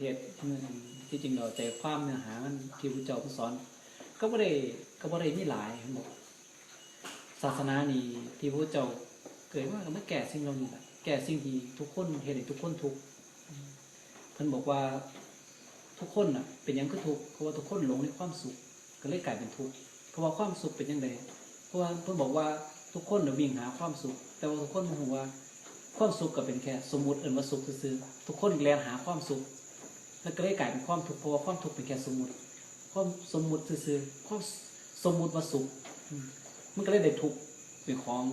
เทศที่จริงเราใจความเนื้อหามันที่พระเจ้าสอน ก็ไม่ได้ก็ไม่ได้มีหลายบอกศาสนานี้ที่พระเจ้าเกิดมาไม่แก่สิ่งเหล่านี้แหละแก่สิ่งที่ทุกคนเห็นทุกคนทุกเพิ่นบอกว่าทุกคนน่ะ เป็นยังก็ทุกเพราะว่าทุกคนหลงในความสุข ก็เลยกลายเป็นทุกข์เพราะว่าความสุขเป็นยังไงเพราะว่าเพิ่นบอกว่าทุกคนน่ะวิ่งหาความสุข แต่ว่าทุกคนมองว่าความสุขก็เป็นแค่ สมมติเอินว่าสุขซื่อทุกคนแลนหาความสุข แล้วก็เลยกลายเป็นความทุกข์เพราะว่าความทุกข์เป็นแค่สมมติความสมมุติซื่อๆความสมมุติว่าสุขมันก็เลยได้ทุกข์เป็นของ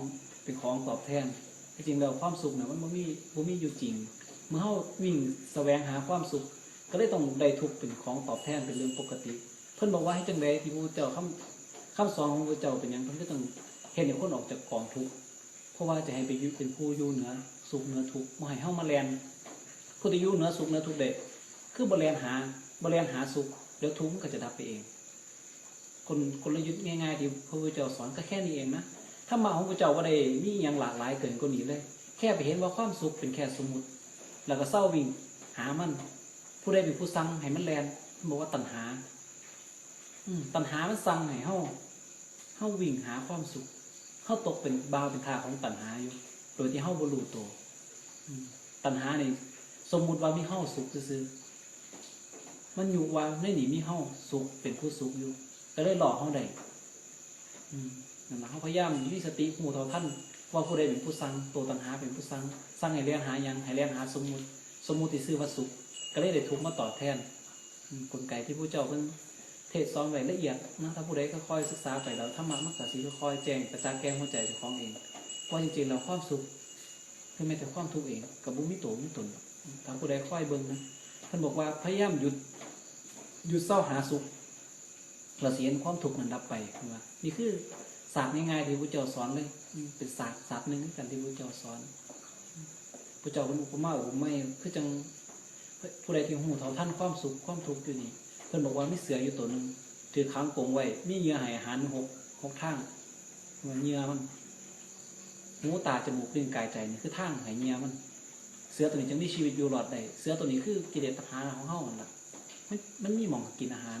เป็นของตอบแทนที่จริงแล้วความสุขเนี่ยมันบ่มีบ่มีอยู่จริง เมื่อเฮาวิ่งแสวงหาความสุข ก็เลยต้องได้ทุกข์เป็นของตอบแทนเป็นเรื่องปกติ เพิ่นบอกว่าให้จังไดที่พระเจ้าคำคำสอนของพระเจ้าเป็นหยังเพิ่นก็ต้องเห็นให้คนออกจากกองทุกข์เพราะว่าจะให้ไปอยู่เป็นผู้อยู่เหนือสุขเหนือทุกข์บ่ให้เฮามาแลนผู้ที่อยู่เหนือสุขเหนือทุกข์ได้ คือบ่แลนหาบ่แลนหาสุขเดี๋ยวทุกข์ก็จะดับไปเองคนคนละยุทธ์ง่ายๆที่พระพุทธเจ้าสอนก็แค่นี้เองนะถ้ามาของพระเจ้าว่าได้มีอย่างหลากหลายเกินกว่านี้เลย แค่ไปเห็นว่าความสุขเป็นแค่สมมุติ แล้วก็เศร้าวิ่งหามัน ผู้ใดเป็นผู้สั่งให้มันแลนบอกว่าตัณหา อืตัณหามันสั่งให้เฮาเฮาวิ่งหาความสุขเฮาตกเป็นบาวเป็นทาของตัณหาอยู่ โดยที่เฮาบ่รู้ตัวตัณหานี่สมมุติว่ามีเฮาสุขซื่อ มันอยู่ว่าในนี่มีเฮาสุขเป็นผู้สุขอยู่ก็เลยหลอกเฮาได้นั่นล่ะเฮาพยายามมีสติหูเท่าท่านว่าผู้ใดเป็นผู้สั่งตัวตัณหาเป็นผู้สั่งสั่งให้เรียนหายังให้เรียนหาสมมุติ สมมุติที่ซื่อว่าสุขก็เลยได้ทุกมาตอบแทนกลไกที่ผู้เจ้าเพิ่นเทศสอนไว้ละเอียดนะถ้าผู้ใดก็ค่อยศึกษาไปแล้วถ้ามามักกะสีก็ค่อยแจ้งกระจายแก้หัวใจเจ้าของเองว่าจริงๆแล้วความสุขคือแม้แต่ความทุกข์เองกับบุมิโตมิตนหรถ้าผู้ใดค่อยเบิ่งนะท่านบอกว่าพยายามหยุด ยุดเศร้าหาสุขเราเสียนความทุกข์มันดับไปคือว่านี่คือศาสตร์ง่ายๆที่พระเจ้าสอนเลย เป็นศาสตร์ศาสตร์หนึ่งกันที่พระเจ้าสอนพระเจ้าเป็นอุปมาอุปไมยคือจังผู้ใดที่หูเท่าท่านความสุขความทุกข์อยู่นี่เพิ่นบอกว่ามีเสืออยู่ตัวหนึ่งถือค้างกงไว้มีเหยื่อห้อาหารหกหกทางว่าเหยื่อมันหูตาจมูกลิ้นกายใจนี่คือทางให้เหยื่อมัน เสือตัวนี้จึงมีชีวิตอยู่หลอดได้เสือตัวนี้คือกิเลสตัณหาของเฮานั่นล่ะ มันมันมีหมองกินอาหาร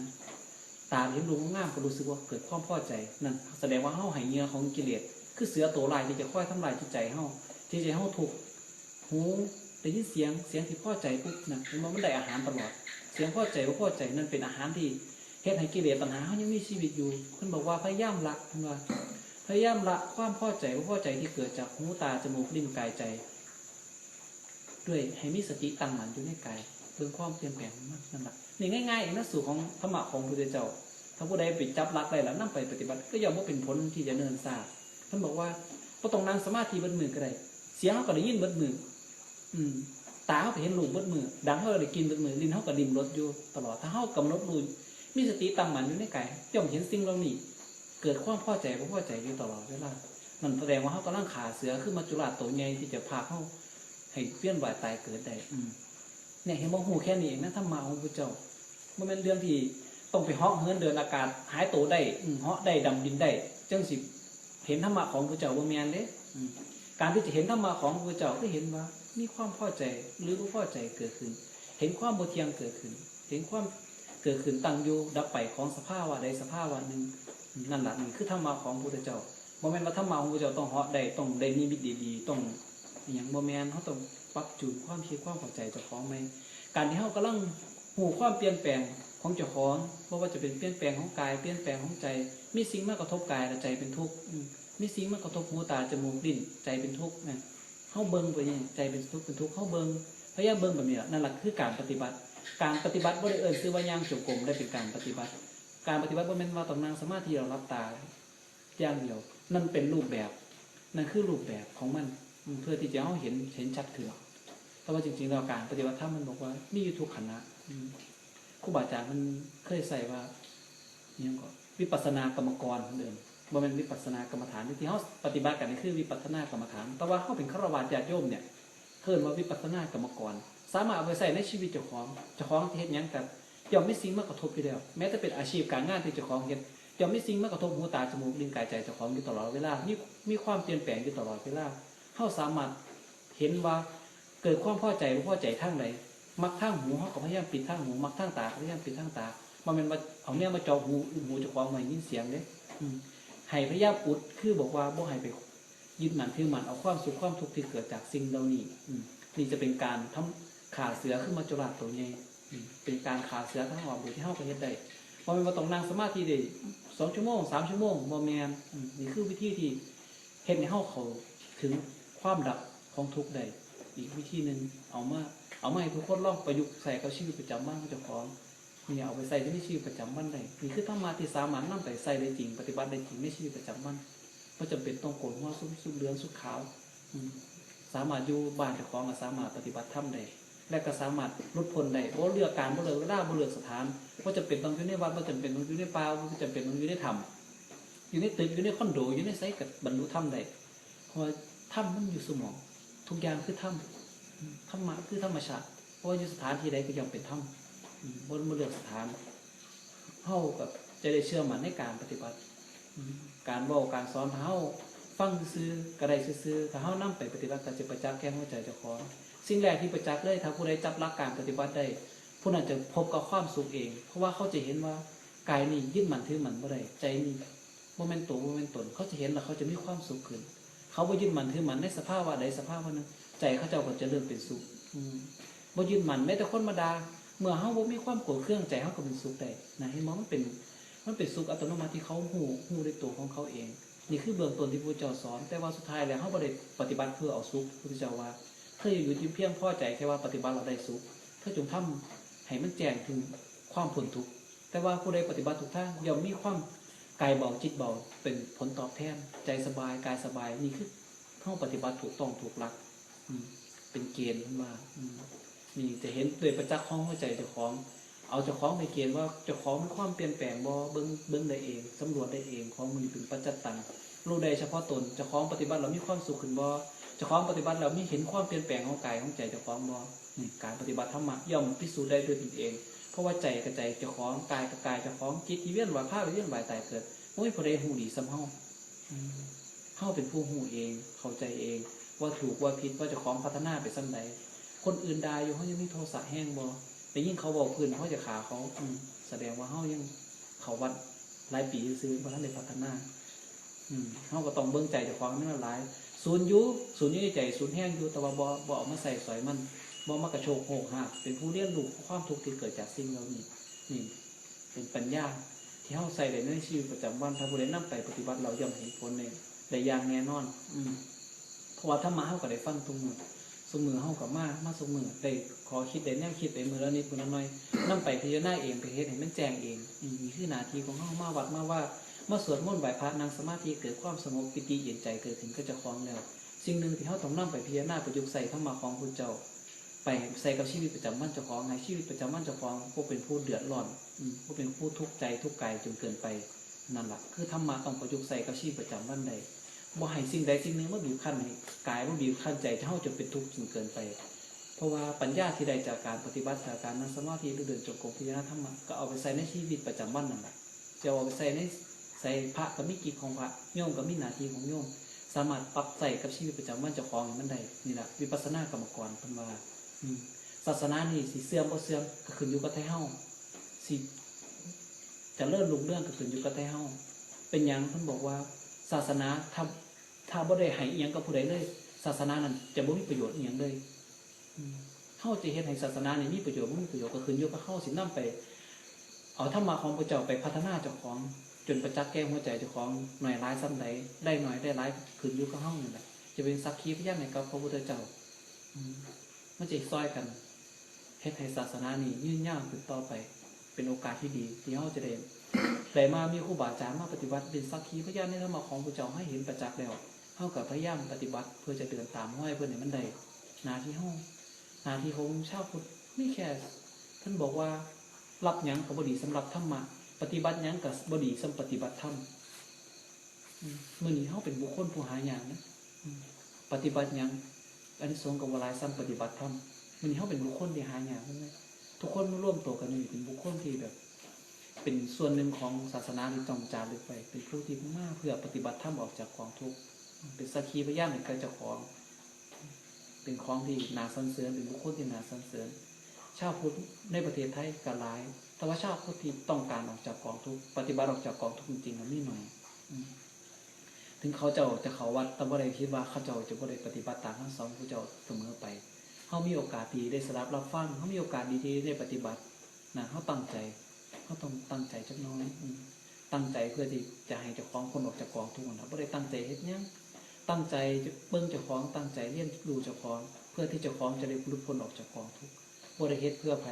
ตาเห็นรูปงามก็รู้สึกว่าเกิดความพอใจนั่นแสดงว่าเฮาให้เงือของกิเลสคือเสือตัวลายที่จะค่อยทำลายจิตใจเฮาที่จะเฮาถูกหูได้ยินเสียงเสียงที่พอใจปุ๊บนะเห็นว่ามันได้อาหารตลอด เสียงพอใจว่าพอใจนั่นเป็นอาหารที่เฮ็ดให้กิเลสตัณหาเฮายังมีชีวิตอยู่เพิ่นบอกว่าพยายามละเพิ่นว่าพยายามละความพอใจว่าพอใจที่เกิดจากหูตาจมูกลิ้นกายใจ ด้วยให้มีสติตั้งมั่นอยู่ในกายเพื่อความเปลี่ยนแปลงของมันนั่นแหละ นี่ง่ายๆเองนะสู่ของธรรมะของพระพุทธเจ้าถ้าผู้ใดไปจับหลักได้แล้วนำไปปฏิบัติ ก็ย่อมว่าเป็นผลที่จะเนินซาท่านบอกว่าพอต้องนั่งสมาธิเบิดมือก็ได้เสียงเขาก็ได้ยินเบิดมือ อืมตาเขาก็เห็นรูปเบิดมือ ดังเขาก็ได้กินเบิดมือลิ้นเขาก็ดิมรสอยู่ตลอดถ้าเขากำหนดรู้มีสติตั้งมันอยู่ในกายย่อมเห็นสิ่งเหล่านี้ เกิดความพอใจบ่พอใจอยู่ตลอดเวลามันแสดงว่าเขากำลังขาเสือขึ้นมาจุฬาตัวใหญ่ที่จะพาเขาให้เพี้ยนไหวตายเกิดได้เนี่ยเห็นว่าหูแค่นี้เองนะถ้ามาของพระเจ้า มันเป็นเรื่องที่ต้องไปเหาะเหินเดินอากาศหายตัวได้อืมเหาะได้ดำดินได้จังสิเห็นธรรมะของพระเจ้าบ่แม่นเด้อืมการที่จะเห็นธรรมะของพระเจ้าก็เห็นว่า มีความพอใจหรือบ่พอใจเกิดขึ้น เห็นความบ่เที่ยงเกิดขึ้น เห็นความเกิดขึ้นตั้งอยู่ดับไปของสภาวะใดสภาวะหนึ่งนั่นแหละนี่คือธรรมะของพระพุทธเจ้าบ่แม่นว่าธรรมะของพระเจ้าต้องเหาะได้ต้องได้นิมิตดีๆต้องอหย่างโมแมนเขาต้องปรับจูนความคิดความเข้าใจเจ้าของไหมการที่เขากำลัง หูความเปลี่ยนแปลงของเจ้าของเพราะว่าจะเป็นเปลี่ยนแปลงของกายเปลี่ยนแปลงของใจ มีสิ่งมากระทบกายและใจเป็นทุกข์มีสิ่งมากระทบหูตาจมูกลิ้นใจเป็นทุกข์นะเข้าเบิ้งไปนี่ใจเป็นทุกข์เป็นทุกข์เข้าเบิ้งพยายามเบิ้งแบบนี้แหละนั่นแหละคือการปฏิบัติ การปฏิบัติบ่ได้เอ่ยซื้อว่าย่างจงกรมได้เป็นการปฏิบัติ การปฏิบัติบ่แม่นว่าต้องนั่งสมาธิเรารับตาอย่างเดียวนั่นเป็นรูปแบบนั่นคือรูปแบบของมันเพื่อที่จะให้เห็นเห็นชัดขึ้นหรอกแต่ว่าจริงๆแล้วการปฏิบัติธรรมมันบอกว่ามีอยู่ทุกขณะ ครูบาอาจารย์มันเคยใส่ว่าอิหยังก็วิปัสสนากรรมกรเดิมบ่เป็นวิปัสสนากรรมฐานที่เขาปฏิบัติกันนี่คือวิปัสสนากรรมฐาน แต่ว่าเขาเป็นฆราวาสญาติโยมเนี่ยเพิ่นว่าวิปัสสนากรรมกร สามารถเอาไปใส่ในชีวิตเจ้าของเจ้าของที่เฮ็ดยังกันย่อมไม่สิ่งมากระทบอยู่แล้วแม้แต่เป็นอาชีพการงานที่เจ้าของเฮ็ดย่อมไม่สิ่งมากระทบหูตาจมูกลิ้นกายใจเจ้าของอยู่ตลอดเวลามีมีความเปลี่ยนแปลงอยู่ตลอดเวลาเขาสามารถเห็นว่าเกิดความพอใจหรือพอใจทั้งใด มักทางหูเขาก็พยายามปิดทางหูมักทางตาก็พยายามปิดทางตามันเป็นว่าเอาเนี่ยมาเจาะหูหูเจะควงมายินเสียงเด้อืมให้พยายามอุดคือบอกว่าบ่ให้ไปยึดมันถือมันเอาความสุขความทุกข์ที่เกิดจากสิ่งเหล่านี้อืมนี่จะเป็นการทำขาเสือขึ้นมาจราดตัวใหญ่อืมเป็นการขาเสือทั้งหมดโดยที่เฮาก็เฮ็ดได้บ่แม่นว่าต้องนั่งสมาธิได้สองชั่วโมงสามชั่วโมงบ่แม่นอืมนี่คือวิธีที่เฮ็ดให้เฮาเข้าถึงความดับของทุกข์ได้อีกวิธีหนึงเอามา เอามาให้ทุกคนลองประยุกต์ใส่กับชีวิตประจำวันของเจ้าของเนี่ยเอาไปใส่ในชีวิตประจำวันได้นี่คือธรรมะที่สามารถนำไปใส่ได้จริง ปฏิบัติได้จริงในชีวิตประจำวันไม่จำเป็นต้องโกนหัวสุดสุดเหลืองสุดขาวสามารถอยู่บ้านเจ้าของก็สามารถปฏิบัติธรรมได้และก็สามารถลดพ้นได้เพราะเลือกการบ่เลือกเวลาบ่เลือกสถานว่าจะเป็นต้องอยู่ในวัดว่าจำเป็นต้องอยู่ในป่าว่าจำเป็นต้องอยู่ในถ้ำอยู่ในตึกอยู่ในคอนโดอยู่ในไซต์กับบรรลุธรรมได้เพราะว่าถ้ำมันอยู่สมอง ทุกอย่างคือถ้ำ ธรรมะคือธรรมชาติเพราะอยู่สถานที่ใดก็ย่อมเป็นธรรมบนมาเลือกสถานเฮากับจะได้เชื่อมันในการปฏิบัติ การบอกการสอนถ้าเฮาฟังซื่อๆก็ไดซื่อๆถ้าเฮานํไปปฏิบัติก็จะประจักษ์แก่หัวใจเจ้าของสิ่งแรกที่ประจักษ์เลยถ้าผู้ใดจับหลักการปฏิบัติได้ผู้นั้นจะพบกับความสุขเอง เพราะว่าเขาจะเห็นว่ากายนี่ยึดมันถือมั่นบ่ได้ใจนี่บ่แม่นตัวบ่แม่นตนเขาจะเห็นแล้วเขาจะมีความสุขขึ้น เขาบ่ยึดมันถือมันในสภาวะใดสภาพวะหนึง ใจเขาเจ้าก็จะเริ่มเป็นสุขอืมบ่ยึดมั่นแม้แต่คนมาดาเมื่อเฮาบ่มีความโกรธเครื่องใจเฮาก็เป็นสุขได้นะเห็นบ่มันเป็น มันเป็นสุขอัตโนมัติที่เขาฮู้ฮู้ด้วยตัวของเขาเอง นี่คือเบื้องต้นที่พระเจ้าสอน แต่ว่าสุดท้ายแล้วเฮาบ่ได้ปฏิบัติเพื่อเอาสุขพระพุทธเจ้าว่าเธออย่าอยู่ที่เพียงพอใจแค่ว่าปฏิบัติเราได้สุขเธอจงทำให้มันแจ้งถึงความพ้นทุกข์แต่ว่าผู้ใดปฏิบัติทุกทางย่อมมีความกายเบาจิตเบาเป็นผลตอบแทน ใจสบายกายสบายนี่คือเฮาปฏิบัติถูกต้องถูกหลักอืม เป็นเกณฑ์ขึ้นมาอืมนี่จะเห็นโดยประจักษ์ของหัวใจเจ้าของ เอาเจ้าของไปเกณฑ์ว่าเจ้าของมีความเปลี่ยนแปลงบ่เบิ้งเบิ้งได้เองสำรวจได้เองของมันเป็นปัจจัตตังรู้ได้เฉพาะตนเจ้าของปฏิบัติเรามีความสุขขึ้นบ่เจ้าของปฏิบัติเรามีเห็นความเปลี่ยนแปลงของกายของใจเจ้าของบ่การปฏิบัติธรรมะย่อมพิสูจน์ได้ด้วยตนเอง เพราะว่าใจกับใจเจ้าของกายกับกายเจ้าของจิตที่เวียนว่ายภาพเวียนวายตายเกิดโอ้ยผู้ใดฮู้ดีซ้ำเฮาอืมเฮาเป็นผู้ฮู้เอง เข้าใจเอง ว่าถูกว่าผิดว่าจะของพัฒนาไปซ้ำใดคนอื่นดายอยู่เขายังมีโทสะแห้งบ่แต่ยิ่งเขาบอกพื้นเขาจะขาเขาอืแสดงว่าเขายังเขาวัดหลายปีซื้อเพราะท่านได้พัฒนา อืมเขาก็ต้องเบิ่งใจจะของนั่นหลายศูนย์ยุศูนย์ยุในใจศูนย์แห้งอยู่แต่ว่าบ่บ่เอามาใส่สอยมันบ่มากระโชกโหกหักเป็นผู้เรียนรู้ความทุกข์ที่เกิดจากสิ่งเหล่านี้นี่ เป็นปัญญาที่เขาใส่ในชีวิตประจำวันถ้าผู้ใดนำไปปฏิบัติเราย่อมเห็นผลในได้อย่างแน่นอน อืม เพราะว่าถ้ามาเฮาก็ได้ฟังทุกมือสมือเฮากับมามาสมือได้ขอคิดได้แนวคิดไปมือและนิดมือน้อยนำไปพิจารณาเองไปเฮ็ดให้มันแจ้งเองมนี่คือนาทีของเฮามาวัดมาว่ามาสวดมนต์ไหวพระนั่งสมาธิเกิดความสงบปิติเย็นใจเกิดถึงก็จะคล้องแล้วสิ่งหนึ่งที่เฮาต้องนำไปพิจารณาประยุกต์ใส่ธรรมะของพระเจ้า ไปใส่กับชีวิตประจำวันเจ้าของในชีวิตประจำวันเจ้าของพวกเป็นผู้เดือดร้อนอืมพวกเป็นผู้ทุกข์ใจทุกข์กายจนเกินไปนั่นแหละคือธรรมะต้องประยุกต์ใส่กับชีวิตประจำวันใด บ่ให้สิ่งใดสิ่งหนึ่งมาบีบคั้นให้กายมาบีบคั้นใจเท่าจนเป็นทุกข์จนเกินไป เพราะว่าปัญญาที่ได้จากการปฏิบัติจากการนั่งสมาธิหรือเดินจงกรมพิจารณาธรรมะก็เอาไปใส่ในชีวิตประจำวันนั่นแหละจะเอาไปใส่ในใส่พระกับมิกิจของพระโยมกับมิหนาทีของโยมสามารถปรับใส่กับชีวิตประจำวันเจ้าของมันได้นี่แหละวิปัสสนากรรมกรเพิ่นว่าศาสนานี่สิเสื่อมบ่เสื่อมก็ขึ้นอยู่กับไทเฮาสิจะเลิศลุงเรื่องก็ขึ้นอยู่กับไทเฮาเป็นหยังเพิ่นบอกว่า ศาสนาถ้าถ้าบ่ได้ให้อียงกับผู้ใดเลย ศาสนานั้นจะบ่มีประโยชน์อียงเลยอืมเฮาจะเฮ็ดให้ศาสนาเนี่ยมีประโยชน์บ่มีประโยชน์ก็ขึ้นอยกับเฮาสิน้ำไป เอาธรรมะของพระเจ้าไปพัฒนาเจ้าของ จนประจักษ์แก้หัวใจเจ้าของหน่อยร้ายซ้ำใดได้หน่อยได้ร้ายขึ้นยู่กับเฮานี่แหละจะเป็นสักขีพยานให้กับพระพุทธเจ้าอมันจะซอยกันเฮ็ดให้ศาสนานี่ยืนยาวขึ้นต่อไป เป็นโอกาสที่ดีที่เฮาจะได้ แต่มามีครูบาอาจารย์มาปฏิบัติเป็นสักขีพยานในธรรมะของพระเจ้าให้เห็นประจักษ์แล้วเท่ากับพยายามปฏิบัติเพื่อจะเดินตามห้อยเพื่อนให้มันได้หนาที่ห้องนาที่ของชาวพุทธไม่แค่ท่านบอกว่ารับยังกับบดีสำหรับธรรมะปฏิบัติยังกับบดีสำปฏิบัติธรรมอืมมื่อนี้เขาเป็นบุคคลผู้หาอย่างนะปฏิบัติยังอันนี้สงกับวลายซ้ำปฏิบัติธรรมมื่อนี้เขาเป็นบุคคลที่หาอย่างใช่ไหมทุกคนร่วมตัวกันนี่เป็นบุคคลที่แบบ เป็นส่วนหนึ่งของศาสนาที่ต้องจารึกไป เป็นผู้ที่มากเพื่อปฏิบัติธรรมออกจากกองทุกข์เป็นสักขีพยานในการเจ้าของ เป็นของที่นาสันเสริญเป็นบุคคลที่นาสันเสริญชาวพุทธในประเทศไทยก็หลาย แต่ว่าชาวพุทธที่ต้องการออกจากกองทุกข์ปฏิบัติออกจากกองทุกข์จริงๆมันมีหน่อยถึงเขาเจ้าจะเขาวัดแต่บ่ได้คิดว่าเขาเจ้าจะบ่ได้ปฏิบัติตามคำสอนของพระเจ้าเสมอไปเขามีโอกาสดีได้สดับรับฟังเขามีโอกาสดีที่ได้ปฏิบัตินะเขาตั้งใจ เขาต้องตั้งใจจักน้อยอืมตั้งใจเพื่อที่จะให้เจ้าของคนออกจากกองทุกข์นะบ่ได้ตั้งใจเฮ็ดยังตั้งใจเบิ่งเจ้าของตั้งใจเรียนรู้เจ้าของ เพื่อที่เจ้าของจะได้หลุดพ้นออกจากกองทุกข์บ่ได้เฮ็ดเพื่อไผ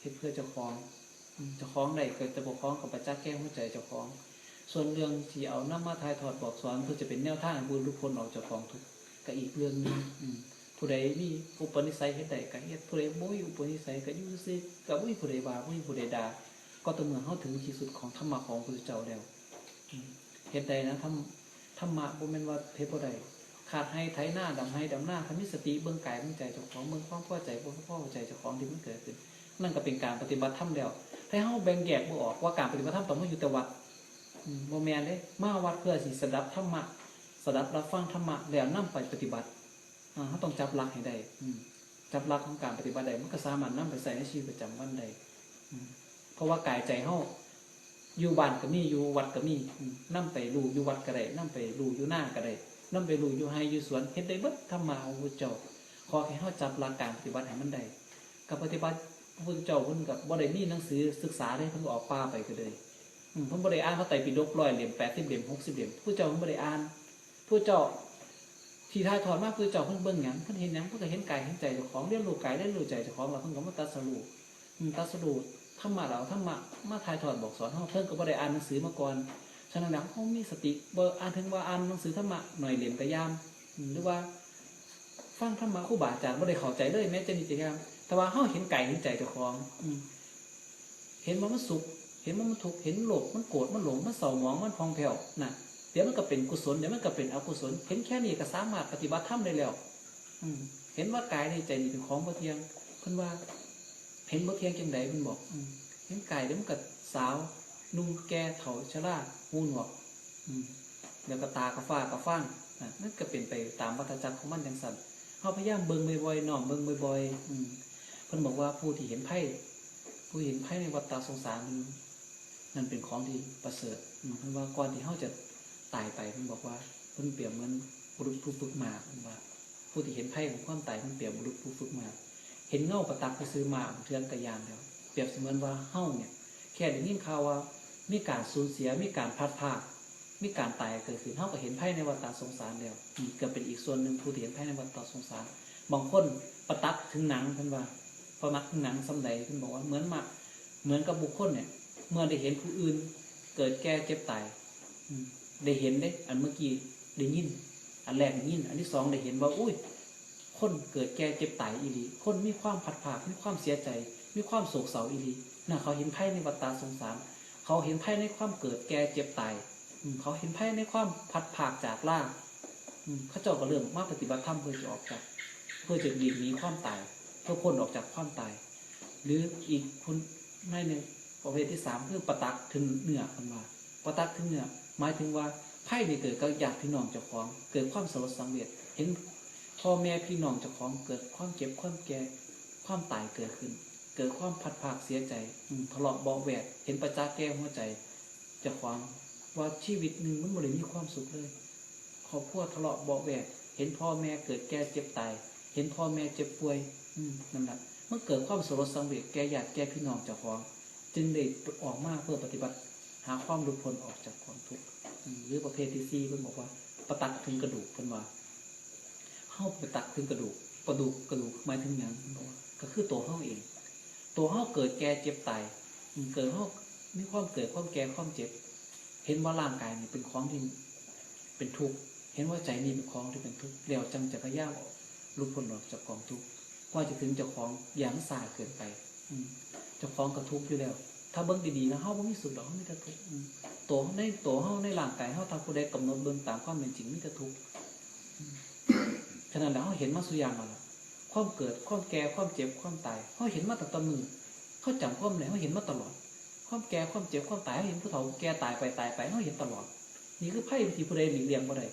เฮ็ดเพื่อเจ้าของเจ้าของได้เกิดจะปกครองกับประจักษ์แก้หัวใจเจ้าของ ส่วนเรื่องที่เอาน้ำมาทายถอดบอกสอนเพื่อจะเป็นแนวทางบุญรุพ้นออกจากกองทุกข์ก็อีกเรื่องหนึงผู้ใดมีอุปนิสัยเฮ็ดใดก็เฮ็ดผู้ใดบ่มีอุปนิสัยก็อยู่ซื่อก็บ่มีผู้ใดว่าบ่มีผู้ใดด่า ก็ต่อเมื่อเฮาถึงที่สุดของธรรมะของพระพุทธเจ้าแล้วเฮ็ดใดนะธรรมธรรมะบ่แม่นว่าเฮ็ดบ่ได้ขาดให้ไถหน้าดำให้ดำหน้าถ้ามีสติเบิ่งกายเบิ่งใจเจ้าของเบิ่งความพอใจบ่พอใจเจ้าของที่มันเกิดขึ้น นั่นก็เป็นการปฏิบัติธรรมแล้วถ้าเฮาแบ่งแยกบ่ออกว่าการปฏิบัติธรรมต้องมาอยู่แต่วัดอืมบ่แม่นเด้มาวัดเพื่อสิสดับธรรมะสดับรับฟังธรรมะแล้วนำไปปฏิบัติเฮาต้องจับหลักให้ได้จับหลักของการปฏิบัติได้มันก็สามารถนำไปใช้ในชีวิตประจำวันได้อื เพราะว่ากายใจเฮาอยู่บ้านก็มีอยู่วัดก็มีอืมนำไปรูอยู่วัดก็ได้นำไปรูอยู่หน้าก็ได้นำไปรูอยู่ไห้อยู่สวนเฮ็ดได้เบิดธรรมะของพระเจ้าขอให้เฮาจับหลักการปฏิบัติให้มันได้กับปฏิบัติพระพุทธเจ้าเพิ่นกับบ่ได้มีหนังสือศึกษาได้เพิ่นออกป่าไปก็เลยเพิ่นบ่ได้อ่านพระไตรปิฎกร้อยเล่ม80เล่ม60เล่มผู้เจ้าเพิ่นบ่ได้อ่านผู้เจ้าที่ถ่ายทอดมาผู้เจ้าเพิ่นเบิ่งหยังเพิ่นเห็นหยังเพิ่นก็เห็นกายเห็นใจเจ้าของเรียนรู้กายเรียนรู้ใจเจ้าของแล้วเพิ่นก็มาตรัสรู้อืมตรัสรู้ ธรรมะเราธรรมะมาถ่ายทอดบอกสอนเฮาเพิ่นก็บ่ได้อ่านหนังสือมาก่อนฉะนั้นแล้วเฮามีสติเบ่อ่านถึงว่าอ่านหนังสือธรรมะหน่อยเล่มก็ยามหรือว่าฟังธรรมะครูบาอาจารย์บ่ได้เข้าใจเลยแม้จะนิจยามแต่ว่าเฮาเห็นไก่เห็นใจเจ้าของอืเห็นว่ามันสุข เห็นว่ามันทุกข์เห็นโลภมันโกรธมันหลงมันเศร้าหมองมันพองแผ่วน่ะเดี๋ยวมันก็เป็นกุศลเดี๋ยวมันก็เป็นอกุศลเห็นแค่นี้ก็สามารถปฏิบัติธรรมได้แล้ว อืเห็นว่ากายในใจนี่เป็นของบ่เที่ยงเพิ่นว่า เห็นบ่เที่ยงจังไดเพิ่นบอกอเห็นไกายเดี๋ยวมันก็สาว นุ่มแก่เฒ่าชราหูหนวกอืมแล้วก็ตากระฟ้ากระฟังนั่นก็เป็นไปตามวัฏจักรของมันจังซั่นเฮาพยายามเบิ่งบ่อยๆน้อมเบิ่งบ่อยๆเพิ่นบอกว่าผู้ที่เห็นไพ่ผู้เห็นไพ่ในวัฏสงสารนั่นเป็นของที่ประเสริฐเพิ่นว่าก่อนที่เฮาจะตายไปเพิ่นบอกว่าเพิ่นเปรียบเหมือนบุรุษผู้ฝึกมาเพิ่นว่าผู้ที่เห็นไพ่ของความตายเพิ่นเปรียบบุรุษผู้ฝึกมา ห็นเงาประตักไปซื้อมาเทือนกระยานแล้วเปรียบเสมือนว่าเฮาเนี่ย แค่ได้ยินข่าวว่ามีการสูญเสียมีการพัดพรากมีการตายเกิดขึ้นเฮาก็เห็นไพ่ในวัฏสงสารแล้วอืมก็เป็นอีกส่วนหนึ่งผู้ที่เห็นไพ่ในวัฏสงสารบางคนประตักถึงหนังเพิ่นว่าพอมักหนังสำใดเพิ่นบอกว่าเหมือนมาเหมือนกับบุคคลเนี่ย เมื่อได้เห็นผู้อื่น เกิดแก่เจ็บตายได้เห็นเด้ อันเมื่อกี้ได้ยิน อันแรกได้ยิน อันที่สองได้เห็นว่าอุ้ย คนเกิดแก่เจ็บตายอีหลีคนมีความผัดผากมีความเสียใจ มีความโศกเศร้าอีหลีนะเขาเห็นไพ่ในวัฏฏะสงสาร เขาเห็นไพ่ในความเกิดแก่เจ็บตายเขาเห็นไพ่ในความผัดผากจากล่างเขาเจ้าก็เริ่มมาปฏิบัติธรรมเพื่อจะออกจาก เพื่อจะหลีกหนีความตาย เพื่อพ้นออกจากความตาย หรืออีกคนในหนึ่งประเภทที่สามคือประตักถึงเหนือคนว่าประตักถึงเหนือหมายถึงว่าไพ่นี่เกิดก็อยากพี่น้องเจ้าของ เกิดความสลดสังเวชเห็น พ่อแม่พี่น้องเจ้าของเกิดความเจ็บความแก่ความตายเกิดขึ้น เกิดความพัดภาคเสียใจทะเลาะเบาะแวกเห็นประจักษ์แก้หัวใจเจ้าของว่าชีวิตหนึ่งมันไม่ได้มีความสุขเลยครอบครัวทะเลาะเบาะแวกเห็นพ่อแม่เกิดแก่เจ็บตาย เห็นพ่อแม่เจ็บป่วย อืมนั่นแหละเมื่อเกิดความสลดสังเวชแก่ญาติแก่พี่น้องเจ้าของ จึงได้ออกมาเพื่อปฏิบัติ หาความหลุดพ้นออกจากความทุกข์หรือประเภทที่สี่เพิ่นบอกว่า ประตักถึงกระดูกเพิ่นว่า เข้าไปตักถึงกระดูกกระดูกกระดูกหมายถึงหยังเพิ่นบอกว่าก็คือตัวเฮาเอง ตัวเฮาเกิดแก่เจ็บตายเกิดเฮามีความเกิดความแก่ความเจ็บ เห็นว่าร่างกายนี่เป็นของที่เป็นทุกข์เห็นว่าใจนี่เป็นของที่เป็นทุกข์แล้วจังจะพยายามหลุดพ้นออกจากกองทุกข์กว่าจะถึงเจ้าของอย่างสาเกินไป อืเจ้าของก็ทุกข์อยู่แล้ว ถ้าเบิ่งดีๆนะเฮาบ่มีสุขดอกเฮามีแต่ทุกข์ตัวในตัวเฮาในร่างกายเฮาถ้าผู้ใดกำหนดเบิ่งตามความเป็นจริงมีแต่ทุกข์ ฉะนั้นแล้วเฮาเห็นมาสุย่างแล้วความเกิดความแก่ความเจ็บความตายเฮาเห็นมาตั้งแต่มือเฮาจำความได้เฮาเห็นมาตลอด ความแก่ความเจ็บความตายเฮาเห็นผู้เฒ่าแก่ตายไปตายไปเฮาเห็นตลอด นี่คือไพ่ที่ผู้ใดหลีกเลี่ยงบ่ได้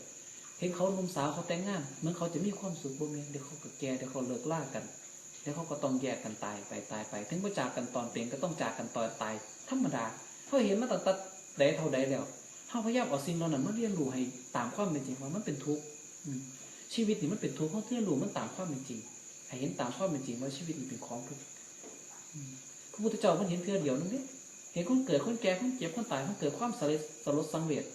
เห็นเขาหนุ่มสาวเขาแต่งงานเหมือนเขาจะมีความสุขบ่ม่นเดี๋ยวเขาก็แก่เดี๋ยวเขาเลิกลากันแล้วเขาก็ต้องแยกกันตายไปตายไป ถึงว่าจากกันตอนเป็นก็ต้องจากกันตอนตายธรรมดาเขาเห็นมาตั้งแต่ใดเท่าใดแล้วเขาพยายามเอาสิ่งเหล่านั้นมาเรียนรู้ให้ตามความเป็นจริงว่ามันเป็นทุกข์ ชีวิตนี่มันเป็นทุกข์เขาเรียนรู้มันตามความเป็นจริงให้เห็นตามความเป็นจริงว่าชีวิตนี่เป็นของทุกข์พระพุทธเจ้ามันเห็นเพื่อเดียวนั่นเองเห็นคนเกิดคนแก่คนเจ็บคนตายคนเกิดความสลดสลดสังเวช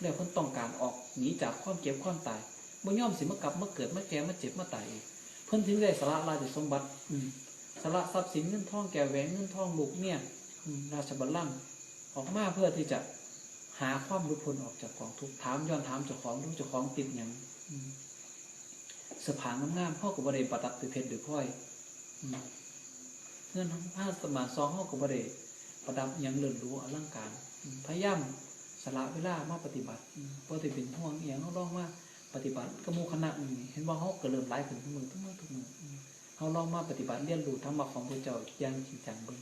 แล้วคนต้องการออกหนีจากความเจ็บความตายบ่ย่อมสิมากลับมาเกิดมาแก่มาเจ็บมาตายอีกเพิ่นถึงได้สละราชสมบัติ อืสละทรัพย์สินเงินทองแก้วแหวนเงินทองลูกเมียราชบัลลังก์ออกมาเพื่อที่จะหาความรู้พ้นออกจากกองทุกข์ถามย้อนถามเจ้าของรู้เจ้าของติดหยังอืม สภางงามๆพ่อกับบริประดับด้วยเพชรหรือพลอยอืมเงินผ้าสมาซองพ่อกับบริประดับยังเลิศหรู้อลังการพยายามสละเวลามาปฏิบัติปฏิเป็นห่วงอหย่างเขาลองมาปฏิบัติก็หมูคณะอืมเห็นว่าเขาก็เริ่มไล่ขึ้นทุกมือทุกมือทุกมืออืมเขาลองมาปฏิบัติเรียนรู้ธรรมะของพระเจ้าอย่างจริงจังเบิ่ง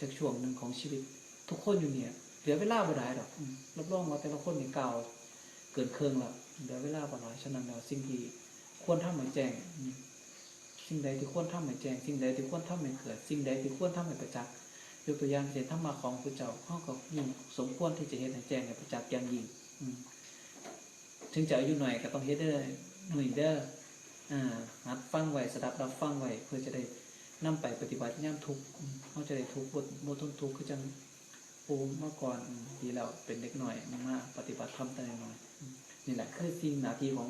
จากช่วงหนึ่งของชีวิต ทุกคนอยู่เนี่ยเหลือเวลาบ่ได้ดอกรับรองว่าแต่ละคนนี่เก่าเกินเครื่องล้วเหลือเวลาบ่หลายฉะนั้นแล้วสิ่งที่ ควรทำให้แจ้งสิ่งใดที่ควรทำให้แจ้งสิ่งใดที่ควรทำให้เกิด สิ่งใดที่ควรทำให้ประจักษ์ยกตัวอย่างเช่นธรรมะของพระเจ้าเขาก็ยิ่งสมควรที่จะเฮ็ดให้แจ้งให้ประจักษ์อย่างยิ่งถึงจะอายุหน่อยก็ต้องเฮ็ดได้หน่ยเด้ออ่าหัดฟังไว้สดับรับฟังไว้เพื่อจะได้นำไปปฏิบัติย่ามทุกข์เขาจะได้ทุกข์บ่บ่ทนทุกข์คือจังปูเมื่อก่อนอืมดีแล้วเป็นเด็กหน่อยมากปฏิบัติธรรมแต่น้อยนี่แหละคือสิ่งหน้าที่ของ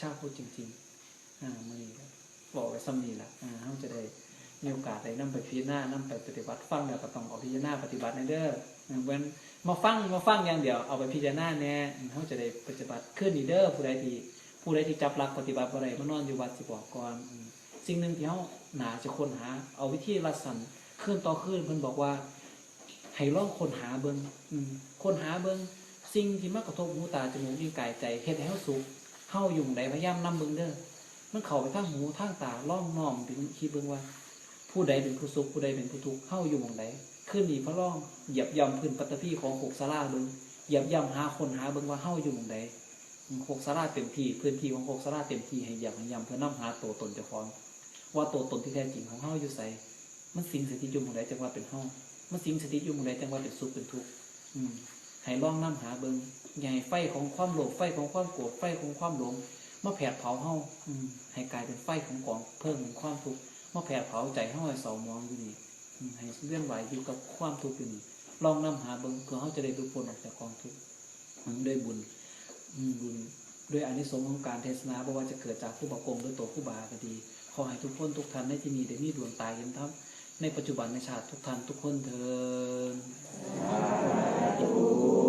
ชาวพุทธจริง ๆ อ่ามันบอกไว้ซ้ำนี่แหละอ่าเขาจะได้มีโอกาสได้นำไปพิจารณานำไปปฏิบัติฟังแล้วก็ต้องเอาพิจารณาปฏิบัติในเด้อเว้นมาฟังมาฟังอย่างเดียวเอาไปพิจารณาแน่เขาจะได้ปฏิบัติขึ้นนี่เด้อผู้ใดที่ผู้ใดที่จับหลักปฏิบัติบ่ได้มานอนอยู่วัดสิบอกก่อนสิ่งหนึ่งที่เขาหนาจะค้นหา เอาวิธีรัดสันขึ้นต่อขึ้นเพิ่นบอกว่าให้ลองค้นหาเบิงค้นหาเบิงสิ่งที่มากระทบหูตาจมูกลิ้นกายใจเฮ็ดให้เฮาสุขเฮาอยู่ใดพยายามนำเบิงเด้อ มันเข้าไปทางหูทางตาล่องน้อมเป็นคิดเบิงว่า ผู้ใดเป็นผู้สุขผู้ใดเป็นผู้ทุกข์เฮาอยู่หม่องใดขึ้นนี่พระล่องเหยียบย่ำพื้นปัตตภีของหกสาราเบิงเหยียบย่ำหาคนหาเบิงว่าเฮาอยู่หม่องใดอืมหกสาราเต็มที่พื้นที่ของหกสาราเต็มที่ให้เหยียบให้ย่ำเพื่อนำหาตัวตนเจ้าของว่าตัวตนที่แท้จริงของเฮาอยู่ไสมันสิงสถิตอยู่หม่องใดจังว่าเป็นเฮามันสิงสถิตอยู่หมู่ใดจังว่าเป็นสุขเป็นทุกข์ให้ลองนํหาเบิงอย่าให้ไฟของความโลภไฟของความโกรธไฟของความหลง มาแผดเผาเฮาอืมให้กลายเป็นไฟของกองเพิ่มของความทุกข์มาแผดเผาใจเฮาให้เศร้าหมองอยู่นี่อืมให้เลื่อนไหวอยู่กับความทุกข์อยู่นี่ลองนํหาเบิงเพื่อเฮาจะได้รู้พ้นออกจากกองทุกข์อืมด้วยบุญอืมบุญด้วยอานิสงส์ของการเทศนาบ่ว่าจะเกิดจากผู้ประกงหรือตัวผู้บาก็ดี ขอให้ทุกคนทุกท่านในที่นี้ได้มีดวงตาเห็นธรรมในปัจจุบันในชาติทุกท่านทุกคนเถิด